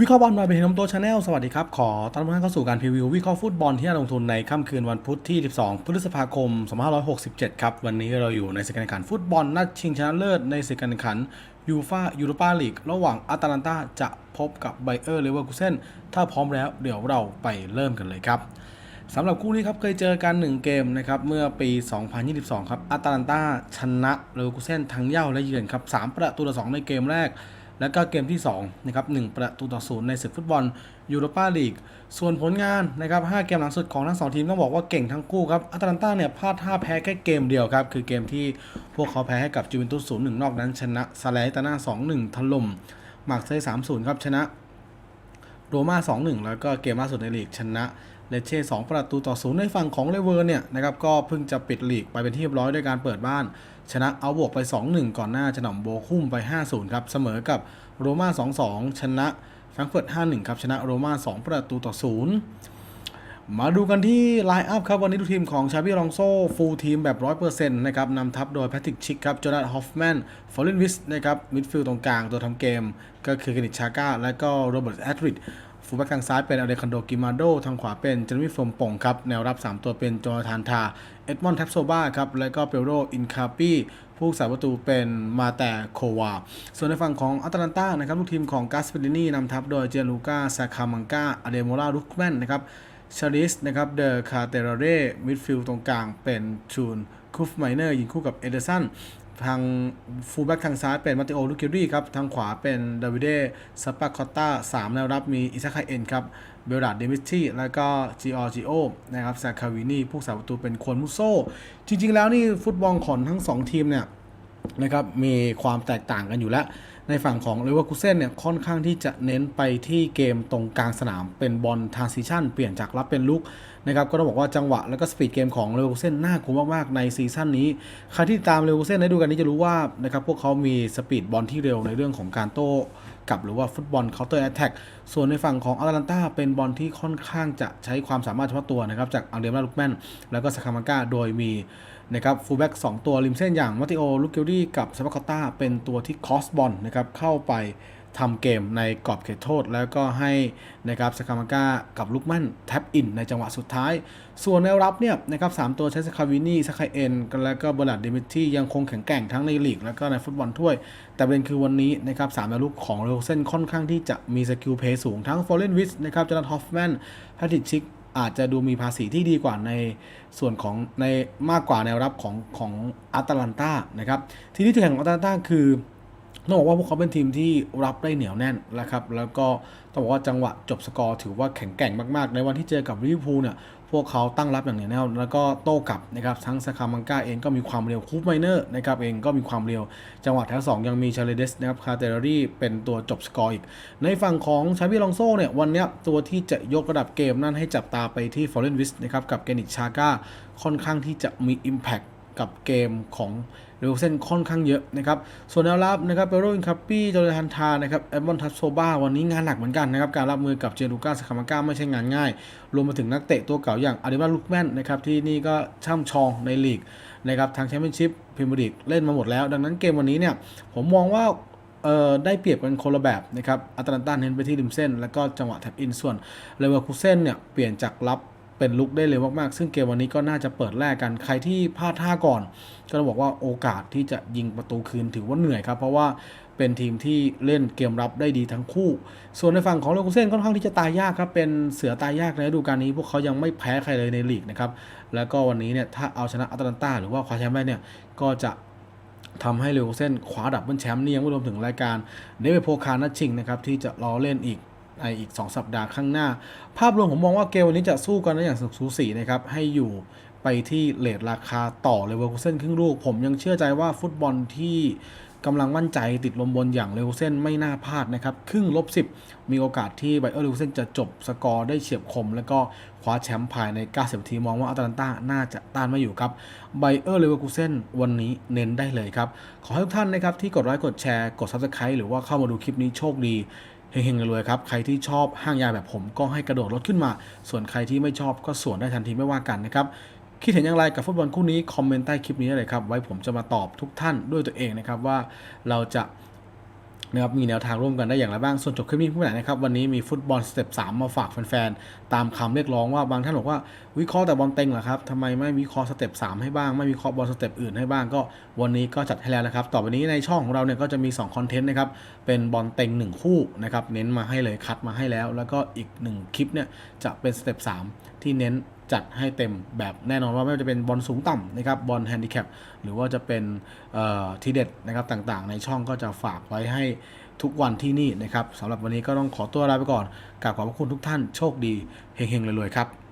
วิเคราะห์บอลมาเป็นน้ำโตชาแนลสวัสดีครับ ขอต้อนรับเข้าสู่การพรีวิววิเคราะห์ฟุตบอลที่น่าลงทุนในค่ำคืนวันพุธที่ 12 พฤษภาคม 2567 ครับ วันนี้เราอยู่ในศึกการแข่งขันฟุตบอลนัดชิงชนะเลิศในศึกการแข่งขันยูฟายูโรปาลีกระหว่างอาตาลันตาจะพบกับไบเออร์เลเวอร์คูเซนถ้าพร้อมแล้วเดี๋ยวเราไปเริ่มกันเลยครับสำหรับคู่นี้ครับเคยเจอกัน 1 เกมนะครับเมื่อปี 2022 ครับอาตาลันตาชนะเลเวอร์คูเซนทั้งเย่าและเยือนครับ3ประตูต่อ2ในเกมแรก แล้วก็เกมที่2นะครับ1ประตูต่อ0ในศึกฟุตบอลยูโรปาลีก ส่วนผลงานนะครับ5เกมหลังสุดของทั้ง2ทีมต้องบอกว่าเก่งทั้งคู่ครับอาตาลันตาเนี่ยพลาดท่าแพ้แค่เกมเดียวครับ คือเกมที่พวกเขาแพ้ให้กับจูเวนตุส0-1นย์หนึ่งนอกนั้นชนะซาเลตาน่า2-1ถล่มมาร์กเซ่3-0ครับชนะโรม่า2-1แล้วก็เกมล่าสุดในลีกชนะ เลเช่2ประตูต่อ0ในฝั่งของเลเวอร์เนี่ยนะครับก็เพิ่งจะปิดลีกไปเป็นที่เรียบร้อยด้วยการเปิดบ้าน ชนะเอาบวกไป 2-1 ก่อนหน้าจะน่ำโบคุ้มไป 5-0ครับเสมอกับโรม่า2-2 ชนะแฟรงเฟิร์ต5-1ครับชนะโรม่า2 ประตูต่อ0มาดูกันที่ไลน์อัพครับ วันนี้ดูทีมของชาบิลองโซฟูลทีมแบบ 100%นะครับนำทัพโดยแพทริกชิกครับโจนาธฮอฟแมนฟอลเลนวิสนะครับมิดฟิลด์ตรงกลางตัวทำเกม ก็คือเกนิชชาก้า และก็โรเบิร์ตแอดริด ฟูลแบ็กทางซ้ายเป็นอเลคันโดกิมาโด ทางขวาเป็นเจนมิฟมป่งครับ แนวรับ 3 ตัวเป็นโจนาธานทา เอ็ดมอนด์แทปโซบาครับ แล้วก็เปโรอินคาปีผู้สาประตูเป็นมาแต่โควา ส่วนในฝั่งของอัตแลนตานะครับลูกทีมของกาสเปดินีนำทัพโดยเจลูกาซาคามังกาอเดโมลาลุกแมนนะครับชาริสนะครับเดอคาเตเรเร่มิดฟิลด์ตรงกลางเป็นชูนคูฟไมเนอร์ยิงคู่กับเอเดอร์สัน ทางฟูลแบ็กทางซ้ายเป็นมาติโอลูคิรี่ครับ ทางขวาเป็นดาวิเดสปาคอตตาสามแนวรับมีอิซาคาเอ็นครับเบลดาดเดมิสตี้แล้วก็จิออจิโอนะครับซาคาวินีผู้สาประตูเป็นควนมุโซ จริง ๆ แล้วนี่ฟุตบอลของทั้ง 2 ทีมเนี่ยนะครับมีความแตกต่างกันอยู่แล้ว ในฝั่งของเลเวอร์คูเซนเนี่ยค่อนข้างที่จะเน้นไปที่เกมตรงกลางสนามเป็นบอลทรานซิชันเปลี่ยนจากรับเป็นลุกนะครับก็ต้องบอกว่าจังหวะแล้วก็สปีดเกมของเลเวอร์คูเซนน่ากลัวมากๆในซีซั่นนี้ ใครที่ตามเลเวอร์คูเซนในดูกันนี้จะรู้ว่านะครับพวกเขามีสปีดบอลที่เร็วในเรื่องของการโต้ กับหรือว่าฟุตบอลเคาน์เตอร์แอตแทกส่วนในฝั่งของอาตแลนตาเป็นบอลที่ค่อนข้างจะใช้ความสามารถเฉพาะตัวนะครับจากอังเดมาลุกแมนแล้วก็สคามังกาโดยมีนะครับฟูลแบ็ก2ตัวริมเส้นอย่างมาติโอลูกเกลดี้กับซาบาคอต้าเป็นตัวที่คอสบอลนะครับเข้าไป ทำเกมในกรอบเขตโทษ แล้วก็ให้นะครับสคามาก้ากับลูกมั่นแท็บอินในจังหวะสุดท้าย ส่วนแนวรับเนี่ยนะครับสามตัวใช้สคาวินี่สคาเอ็นแล้วก็เบอร์ลัดเดมิที่ยังคงแข็งแกร่งทั้งในลีก แล้วก็ในฟุตบอลถ้วย แต่ประเด็นคือวันนี้นะครับสามแนวลุกของโรเซนค่อนข้างที่จะมีสกิลเพย์สูงทั้งฟอร์เรนวิสนะครับจอนาธฮอฟแมนแพทริชิกอาจจะดูมีภาษีที่ดีกว่าในส่วนของในมากกว่าแนวรับของของอาตแลนตานะครับ ทีนี้จุดแข็งของอาตแลนตาคือ ต้องบอกว่าพวกเขาเป็นทีมที่รับได้เหนียวแน่นนะครับ แล้วก็ต้องบอกว่าจังหวะจบสกอร์ถือว่าแข็งแกร่งมากๆ ในวันที่เจอกับลิเวอร์พูลเนี่ยพวกเขาตั้งรับอย่างเหนียวแน่นแล้วก็โต้กลับนะครับทั้งสคามังกาเองก็มีความเร็วคูปไมเนอร์นะครับเองก็มีความเร็ว จังหวะแถวสองยังมีชาเลเดสนะครับคาเตอรี่เป็นตัวจบสกอร์อีก ในฝั่งของชาบิลองโซเนี่ยวันนี้ตัวที่จะยกระดับเกมนั่นให้จับตาไปที่ฟอร์เรนวิสนะครับกับเกนิชชาก้าค่อนข้างที่จะมี Impact กับเกมของเรเวอร์เซนค่อนข้างเยอะนะครับ ส่วนแนวรับนะครับเปโรอินคัปปี้โจเลทันทานะครับเอมอนทัสโซบาวันนี้งานหนักเหมือนกันนะครับ การรับมือกับเจลูกาสคามาก้าไม่ใช่งานง่าย รวมไปถึงนักเตะตัวเก่าอย่างอาริบาลูกแมนนะครับ ที่นี่ก็ช่ำชองในลีกนะครับทางแชมเปี้ยนชิพพรีเมียร์ลีกเล่นมาหมดแล้ว ดังนั้นเกมวันนี้เนี่ยผมมองว่าเอ่อได้เปรียบกันคนละแบบนะครับอัตแลนตาเน้นไปที่ริมเส้น แล้วก็จังหวะแท็บอินส่วนเลเวอร์คูเซนเนี่ยเปลี่ยนจากรับ เป็นลุกได้เร็วมากๆ ซึ่งเกมวันนี้ก็น่าจะเปิดแรกกัน ใครที่พลาดท่าก่อน ก็ต้องบอกว่าโอกาสที่จะยิงประตูคืนถือว่าเหนื่อยครับ เพราะว่าเป็นทีมที่เล่นเกมรับได้ดีทั้งคู่ ส่วนในฝั่งของเลกูเซนค่อนข้างที่จะตายยากครับ เป็นเสือตายยากในฤดูกาลนี้ พวกเขายังไม่แพ้ใครเลยในลีกนะครับ แล้วก็วันนี้เนี่ยถ้าเอาชนะอัตแลนตาหรือว่าคว้าแชมป์ได้เนี่ย ก็จะทำให้เลวเส้นคว้าดับเบิลแชมป์นี่ยังไม่รวมถึงรายการเดวิดโพคานัดชิงนะครับที่จะรอเล่นอีก ในอีก 2 สัปดาห์ข้างหน้า ภาพรวมผมมองว่าเกมวันนี้จะสู้กันได้อย่างสนุกสูสีนะครับ ให้อยู่ไปที่เลทราคาต่อเลเวอร์คูเซนครึ่งลูก ผมยังเชื่อใจว่าฟุตบอลที่กำลังมั่นใจติดลมบนอย่างเลเวอร์คูเซนไม่น่าพลาดนะครับ ครึ่งลบ 10 มีโอกาสที่ไบเออร์เลเวอร์คูเซนจะจบสกอร์ได้เฉียบคม แล้วก็คว้าแชมป์ภายใน 90นาทีมองว่าอัตแลนตาน่าจะต้านไม่อยู่ครับไบเออร์เลเวอร์คูเซนวันนี้เน้นได้เลยครับ ขอให้ทุกท่านนะครับที่กดไลค์กดแชร์กด Subscribe หรือว่าเข้ามาดูคลิปนี้โชคดี เฮงๆรวยครับ ใครที่ชอบห้างยาแบบผมก็ให้กระโดดรถขึ้นมา ส่วนใครที่ไม่ชอบก็สวนได้ทันทีไม่ว่ากันนะครับคิดเห็นอย่างไรกับฟุตบอลคู่นี้ คอมเมนต์ใต้คลิปนี้เลยครับ ไว้ผมจะมาตอบทุกท่านด้วยตัวเองนะครับว่าเราจะ นะครับมีแนวทางร่วมกันได้อย่างไรบ้างส่วนจบคลิปนี้ผู้ไหนนะครับวันนี้มีฟุตบอลสเต็ป3มมาฝากแฟนๆตามคำเรียกร้องว่าบางท่านบอกว่าวิเคราะห์แต่บอลเต็งเหรอครับทำไมไม่วิเคราะห์สเต็ป3ให้บ้างไม่วิเคราะห์บอลสเต็ปอื่นให้บ้างก็วันนี้ก็จัดให้แล้วนะครับต่อไปนี้ในช่องของเราเนี่ยก็จะมี2คอนเทนต์นะครับเป็นบอลเต็ง 1 คู่นะครับเน้นมาให้เลยคัดมาให้แล้ว แล้วก็อีก 1 คลิปเนี่ยจะเป็นสเต็ป3ที่เน้น จัดให้เต็มแบบแน่นอนว่าไม่ว่าจะเป็นบอลสูงต่ำนะครับบอลแฮนดิแคปหรือว่าจะเป็นทีเด็ดนะครับต่างๆ ในช่องก็จะฝากไว้ให้ทุกวันที่นี่นะครับสำหรับวันนี้ก็ต้องขอตัวลาไปก่อนกราบขอบพระคุณทุกท่านโชคดีเฮงๆรวยๆครับ